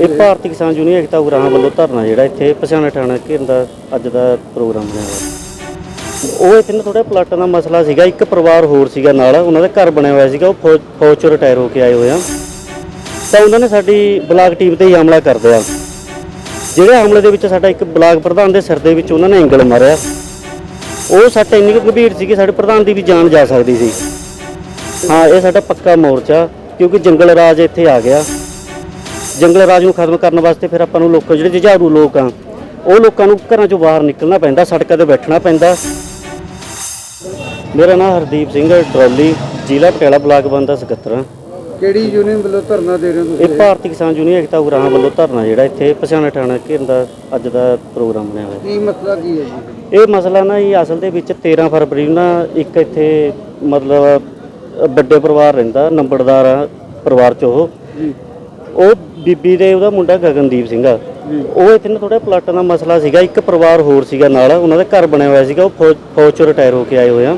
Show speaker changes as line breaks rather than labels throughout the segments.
ਇਹ ਭਾਰਤੀ ਕਿਸਾਨ ਯੂਨੀਅਨ ਏਕਤਾ ਉਗਰਾਹਾਂ ਵੱਲੋਂ ਧਰਨਾ ਜਿਹੜਾ ਇੱਥੇ ਪਸਿਆਣਾ ਠਾਣਾ ਘੇਰਨ ਅੱਜ ਦਾ ਪ੍ਰੋਗਰਾਮ ਬਣਿਆ ਹੋਇਆ। ਉਹ ਇੱਥੇ ਨਾ ਥੋੜਾ ਪਲਾਟਾਂ ਦਾ ਮਸਲਾ ਸੀਗਾ, ਇੱਕ ਪਰਿਵਾਰ ਹੋਰ ਸੀਗਾ ਨਾਲ, ਉਹਨਾਂ ਦਾ ਘਰ ਬਣਿਆ ਹੋਇਆ ਸੀਗਾ, ਉਹ ਫੌਜ ਚੋਂ ਰਿਟਾਇਰ ਹੋ ਕੇ ਆਏ ਹੋਏ ਆ। ਤਾਂ ਉਹਨਾਂ ਨੇ ਸਾਡੀ ਬਲਾਕ ਟੀਮ ਤੇ ਹੀ ਹਮਲਾ ਕਰ ਦਿਆ। ਜਿਹੜੇ ਹਮਲੇ ਦੇ ਵਿੱਚ ਸਾਡਾ ਇੱਕ ਬਲਾਕ ਪ੍ਰਧਾਨ ਦੇ ਸਿਰ ਦੇ ਵਿੱਚ ਉਹਨਾਂ ਨੇ ਐਂਗਲ ਮਾਰਿਆ। ਉਹ ਸੱਟ ਇੰਨੀ ਕੁ ਗੰਭੀਰ ਸੀ ਕਿ ਸਾਡੇ ਪ੍ਰਧਾਨ ਦੀ ਵੀ ਜਾਨ ਜਾ ਸਕਦੀ ਸੀ। ਹਾਂ, ਇਹ ਸਾਡਾ ਪੱਕਾ ਮੋਰਚਾ, ਕਿਉਂਕਿ ਜੰਗਲ ਰਾਜ ਇੱਥੇ ਆ ਗਿਆ। ਜੰਗਲ ਰਾਜ ਨੂੰ ਖਤਮ ਕਰਨ ਵਾਸਤੇ ਫਿਰ ਆਪਾਂ ਨੂੰ ਲੋਕ ਜਿਹੜੇ ਜੁਝਾਰੂ ਲੋਕ ਆ ਉਹ ਲੋਕਾਂ ਨੂੰ ਘਰਾਂ ਚੋਂ ਬਾਹਰ ਨਿਕਲਣਾ ਪੈਂਦਾ ਸੜਕਾਂ ਤੇ ਬੈਠਣਾ ਪੈਂਦਾ। ਮੇਰਾ ਨਾਮ ਹਰਦੀਪ ਸਿੰਘ ਟਰੋਲੀ ਜ਼ਿਲ੍ਹਾ ਪਟਿਆਲਾ ਬਲਾਕ ਬੰਦਾ ਸਕੱਤਰ
ਕਿਹੜੀ ਯੂਨੀਅਨ ਵੱਲੋਂ ਧਰਨਾ ਦੇ ਰਹੇ ਹੋ
ਇਹ
ਤੁਸੀਂ
ਭਾਰਤੀ ਕਿਸਾਨ ਯੂਨੀਅਨ ਏਕਤਾ ਉਗਰਾਹਾਂ ਵੱਲੋਂ ਧਰਨਾ ਜਿਹੜਾ ਇੱਥੇ ਪਸਿਆਣਾ ਠਾਣਾ ਦਾ ਅੱਜ ਦਾ ਪ੍ਰੋਗਰਾਮ ਬਣਿਆ ਹੋਇਆ।
ਕੀ ਮਸਲਾ ਕੀ ਹੈ ਜੀ?
ਇਹ ਮਸਲਾ ਨਾ ਜੀ ਅਸਲ ਦੇ ਵਿੱਚ 13 ਫਰਵਰੀ ਨੂੰ ਨਾ ਇੱਕ ਇੱਥੇ ਮਤਲਬ ਵੱਡੇ ਪਰਿਵਾਰ ਰਹਿੰਦਾ ਨੰਬਰਦਾਰ ਆ ਪਰਿਵਾਰ ਚ ਉਹ। ਉਹ ਬੀਬੀ ਦੇ ਉਹਦਾ ਮੁੰਡਾ ਗਗਨਦੀਪ ਸਿੰਘ ਆ। ਉਹ ਇੱਥੇ ਨਾ ਥੋੜਾ ਪਲਾਟਾਂ ਦਾ ਮਸਲਾ ਸੀਗਾ ਇੱਕ ਪਰਿਵਾਰ ਹੋਰ ਸੀਗਾ ਨਾਲ ਉਹਨਾਂ ਦਾ ਘਰ ਬਣਿਆ ਹੋਇਆ ਸੀਗਾ ਉਹ ਫੌਜ ਚੋਂ ਰਿਟਾਇਰ ਹੋ ਕੇ ਆਏ ਹੋਏ ਆ।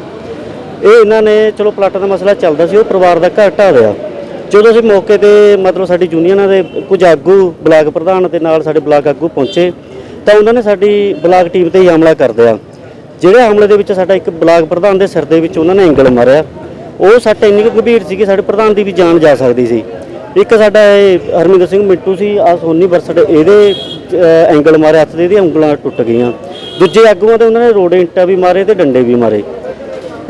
ਇਹ ਇਹਨਾਂ ਨੇ ਚਲੋ ਪਲਾਟਾਂ ਦਾ ਮਸਲਾ ਚੱਲਦਾ ਸੀ ਉਹ ਪਰਿਵਾਰ ਦਾ ਘਰ ਢਾਹ ਦਿਆ ਜਦੋਂ ਅਸੀਂ ਮੌਕੇ ਤੇ ਮਤਲਬ ਸਾਡੀ ਯੂਨੀਅਨਾਂ ਦੇ ਕੁਝ ਆਗੂ ਬਲਾਕ ਪ੍ਰਧਾਨ ਦੇ ਨਾਲ ਸਾਡੇ ਬਲਾਕ ਆਗੂ ਪਹੁੰਚੇ ਤਾਂ ਉਹਨਾਂ ਨੇ ਸਾਡੀ ਬਲਾਕ ਟੀਮ ਤੇ ਹੀ ਹਮਲਾ ਕਰ ਦਿਆ। ਜਿਹੜੇ ਹਮਲੇ ਦੇ ਵਿੱਚ ਸਾਡਾ ਇੱਕ ਬਲਾਕ ਪ੍ਰਧਾਨ ਦੇ ਸਿਰ ਦੇ ਵਿੱਚ ਉਹਨਾਂ ਨੇ ਐਂਗਲ ਮਾਰਿਆ। ਉਹ ਸੱਟ ਇੰਨੀ ਕੁ ਗੰਭੀਰ ਸੀ ਕਿ ਸਾਡੇ ਪ੍ਰਧਾਨ ਦੀ ਵੀ ਜਾਨ ਜਾ ਸਕਦੀ ਸੀ। ਇੱਕ ਸਾਡਾ ਇਹ ਹਰਮਿੰਦਰ ਸਿੰਘ ਮਿੱਟੂ ਸੀ ਆ ਸੋਨੀ ਬਰਸਟ ਇਹਦੇ ਐਂਗਲ ਮਾਰੇ, ਹੱਥ ਦੇ ਇਹਦੀਆਂ ਉਂਗਲਾਂ ਟੁੱਟ ਗਈਆਂ। ਦੂਜੇ ਆਗੂਆਂ ਦੇ ਉਹਨਾਂ ਨੇ ਰੋੜੇ ਇੰਟਾ ਵੀ ਮਾਰੇ ਤੇ ਡੰਡੇ ਵੀ ਮਾਰੇ।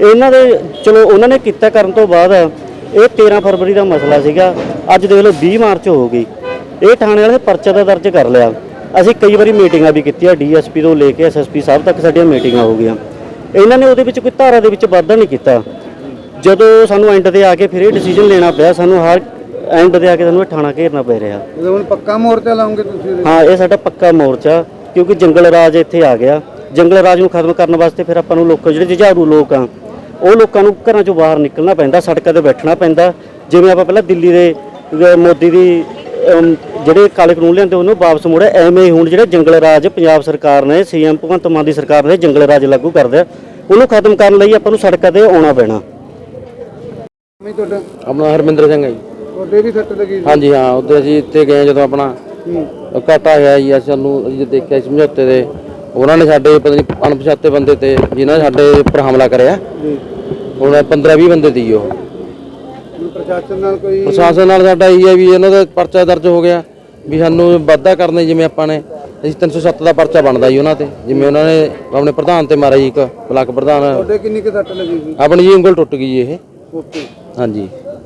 ਇਹਨਾਂ ਦੇ, ਚਲੋ, ਉਹਨਾਂ ਨੇ ਕੀਤਾ ਕਰਨ ਤੋਂ ਬਾਅਦ ਇਹ 13 ਫਰਵਰੀ ਦਾ ਮਸਲਾ ਸੀਗਾ। ਅੱਜ ਦੇਖ ਲਓ 20 ਮਾਰਚ ਹੋ ਗਈ। ਇਹ ਥਾਣੇ ਵਾਲੇ ਨੇ ਪਰਚਾ ਦਾ ਦਰਜ ਕਰ ਲਿਆ। ਅਸੀਂ ਕਈ ਵਾਰੀ ਮੀਟਿੰਗਾਂ ਵੀ ਕੀਤੀਆਂ, ਡੀਐਸਪੀ ਤੋਂ ਲੈ ਕੇ ਐਸਐਸਪੀ ਸਾਹਿਬ ਤੱਕ ਸਾਡੀਆਂ ਮੀਟਿੰਗਾਂ ਹੋ ਗਈਆਂ। ਇਹਨਾਂ ਨੇ ਉਹਦੇ ਵਿੱਚ ਕੋਈ ਧਾਰਾ ਦੇ ਵਿੱਚ ਵਾਧਾ ਨਹੀਂ ਕੀਤਾ। ਜਦੋਂ ਸਾਨੂੰ ਐਂਡ ਤੇ ਆ ਕੇ ਫਿਰ ਇਹ ਡਿਸੀਜਨ ਲੈਣਾ ਪਿਆ, ਸਾਨੂੰ ਹਰ ਐਂਡ ਤੇ ਆ ਕੇ ਸਾਨੂੰ ਇਹ ਥਾਣਾ ਘੇਰਨਾ ਪੈ ਰਿਹਾ।
ਇਹ ਹੁਣ ਪੱਕਾ ਮੋਰਚਾ ਲਾਉਂਗੇ ਤੁਸੀਂ?
ਹਾਂ ਇਹ ਸਾਡਾ ਪੱਕਾ ਮੋਰਚਾ ਕਿਉਂਕਿ ਜੰਗਲ ਰਾਜ ਇੱਥੇ ਆ ਗਿਆ। ਜੰਗਲ ਰਾਜ ਨੂੰ ਖਤਮ ਕਰਨ ਵਾਸਤੇ ਫਿਰ ਆਪਾਂ ਨੂੰ ਲੋਕ ਜਿਹੜੇ ਜੁਝਾਰੂ ਲੋਕ ਆ ਉਹ ਲੋਕਾਂ ਨੂੰ ਘਰਾਂ ਚੋਂ ਬਾਹਰ ਨਿਕਲਣਾ ਪੈਂਦਾ ਸੜਕਾਂ ਤੇ ਬੈਠਣਾ ਪੈਂਦਾ। ਜਿਵੇਂ ਆਪਾਂ ਪਹਿਲਾਂ ਦਿੱਲੀ ਦੇ ਮੋਦੀ ਦੀ ਜਿਹੜੇ ਕਾਲੇ ਕਾਨੂੰਨ ਲਿਆਂਦੇ ਉਹਨੂੰ ਵਾਪਸ ਮੋੜਿਆ ਐਵੇਂ ਹੀ ਹੁਣ ਜਿਹੜੇ ਜੰਗਲ ਰਾਜ ਪੰਜਾਬ ਸਰਕਾਰ ਨੇ ਸੀਐਮ ਭਗਵੰਤ ਮਾਨ ਦੀ ਸਰਕਾਰ ਨੇ ਜੰਗਲ ਰਾਜ ਲਾਗੂ ਕਰਦਾ ਉਹਨੂੰ ਖਤਮ ਕਰਨ ਲਈ ਆਪਾਂ ਨੂੰ ਸੜਕਾਂ ਤੇ ਆਉਣਾ ਪੈਣਾ।
ਮੈਂ ਤੁਹਾਡਾ
ਆਪਣਾ ਹਰਮਿੰਦਰ ਸਿੰਘ ਹੈ ਜੀ।
ਤੁਹਾਡੇ ਵੀ ਸੱਟ ਲੱਗੀ ਸੀ?
ਹਾਂਜੀ ਹਾਂ ਉੱਥੇ ਅਸੀਂ ਇੱਥੇ ਗਏ ਜਦੋਂ ਆਪਣਾ
ਹੂੰ।
ਘਾਟਾ ਹੋਇਆ ਜੀ ਅਸੀਂ ਸਾਨੂੰ ਅਸੀਂ ਦੇਖਿਆ ਸਮਝੌਤੇ ਦੇ ਉਹਨਾਂ ਨੇ ਸਾਡੇ ਪਤਾ ਨਹੀਂ ਅਣਪਛਾਤੇ ਬੰਦੇ ਤੇ ਜਿਨ੍ਹਾਂ ਨੇ ਸਾਡੇ ਉੱਪਰ ਹਮਲਾ ਕਰਿਆ।
ਜੀ।
ਹੁਣ 15 20 ਬੰਦੇ ਦੀ ਉਹ।
ਹੁਣ ਪ੍ਰਸ਼ਾਸਨ ਨਾਲ ਕੋਈ
ਪ੍ਰਸ਼ਾਸਨ ਨਾਲ ਸਾਡਾ ਇਹ ਹੈ ਵੀ ਇਹਨਾਂ ਦਾ ਪਰਚਾ ਦਰਜ ਹੋ ਗਿਆ ਵੀ ਸਾਨੂੰ ਵਾਅਦਾ ਕਰਨੇ ਜਿਵੇਂ ਆਪਾਂ ਨੇ। ਅਸੀਂ 307 ਦਾ ਪਰਚਾ ਬਣਦਾ ਜੀ ਉਹਨਾਂ ਤੇ ਜਿਵੇਂ ਉਹਨਾਂ ਨੇ ਆਪਣੇ ਪ੍ਰਧਾਨ ਤੇ ਮਾਰਿਆ ਜੀ ਇੱਕ ਬਲਾਕ ਪ੍ਰਧਾਨ।
ਤੁਹਾਡੇ ਕਿੰਨੀ ਕੁ ਸੱਟ ਲੱਗੀ ਸੀ?
ਆਪਣੀ ਜੀ ਉਂਗਲ ਟੁੱਟ ਗਈ ਜੀ ਇਹ।
ਓਕੇ।
ਹਾਂਜੀ।